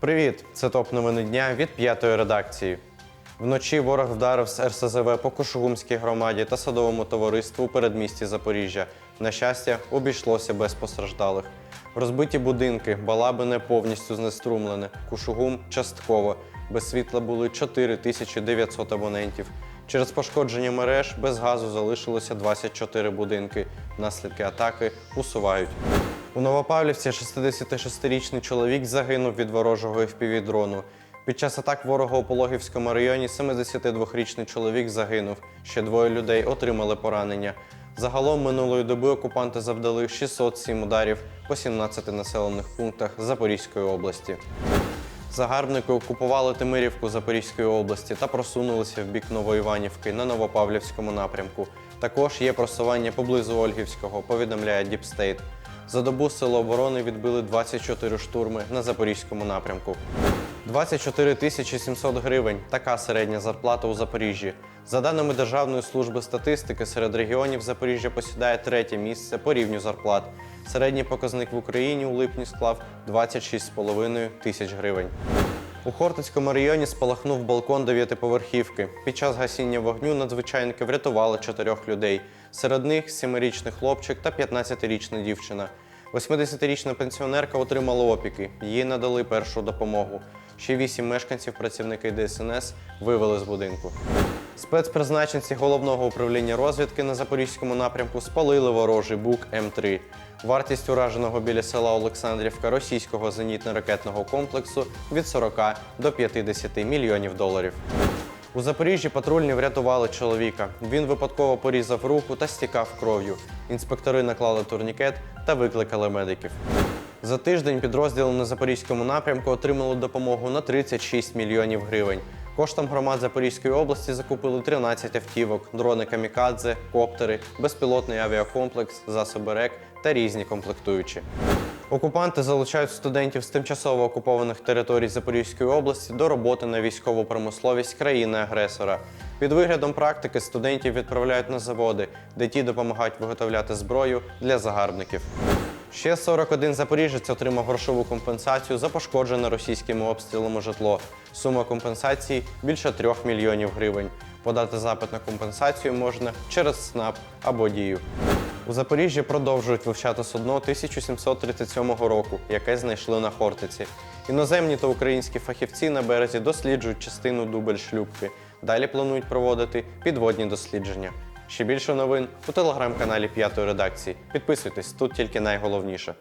Привіт! Це топ новини дня від п'ятої редакції. Вночі ворог вдарив з РСЗВ по Кошугумській громаді та садовому товариству у передмісті Запоріжжя. На щастя, обійшлося без постраждалих. Розбиті будинки, балабине повністю знеструмлене, Кушугум частково. Без світла були 4900 абонентів. Через пошкодження мереж без газу залишилося 24 будинки. Наслідки атаки усувають. У Новопавлівці 66-річний чоловік загинув від ворожого FPV-дрону. Під час атак ворога у Пологівському районі 72-річний чоловік загинув. Ще двоє людей отримали поранення. Загалом минулої доби окупанти завдали 607 ударів по 17 населених пунктах Запорізької області. Загарбники окупували Тимирівку Запорізької області та просунулися в бік Новоіванівки на Новопавлівському напрямку. Також є просування поблизу Ольгівського, повідомляє Діпстейт. За добу сили оборони відбили 24 штурми на Запорізькому напрямку. 24 тисячі 700 гривень така середня зарплата у Запоріжжі. За даними Державної служби статистики, серед регіонів Запоріжжя посідає третє місце по рівню зарплат. Середній показник в Україні у липні склав 26,5 тисяч гривень. У Хортицькому районі спалахнув балкон дев'ятиповерхівки. Під час гасіння вогню надзвичайники врятували чотирьох людей. Серед них сімирічний хлопчик та 15-річна дівчина. 80-річна пенсіонерка отримала опіки. Їй надали першу допомогу. Ще вісім мешканців працівники ДСНС вивели з будинку. Спецпризначенці головного управління розвідки на запорізькому напрямку спалили ворожий бук М3. Вартість ураженого біля села Олександрівка російського зенітно-ракетного комплексу від 40 до 50 мільйонів доларів. У Запоріжжі патрульні врятували чоловіка. Він випадково порізав руку та стікав кров'ю. Інспектори наклали турнікет та викликали медиків. За тиждень підрозділи на запорізькому напрямку отримали допомогу на 36 мільйонів гривень. Коштом громад Запорізької області закупили 13 автівок, дрони камікадзе, коптери, безпілотний авіакомплекс, засоби РЕК та різні комплектуючі. Окупанти залучають студентів з тимчасово окупованих територій Запорізької області до роботи на військову промисловість країни-агресора. Під виглядом практики студентів відправляють на заводи, де ті допомагають виготовляти зброю для загарбників. Ще 41 запоріжець отримав грошову компенсацію за пошкоджене російськими обстрілами житло. Сума компенсації більше 3 мільйонів гривень. Подати запит на компенсацію можна через СНАП або Дію. У Запоріжжі продовжують вивчати судно 1737 року, яке знайшли на Хортиці. Іноземні та українські фахівці на березі досліджують частину дубель шлюпки. Далі планують проводити підводні дослідження. Ще більше новин у телеграм-каналі П'ятої редакції. Підписуйтесь, тут тільки найголовніше.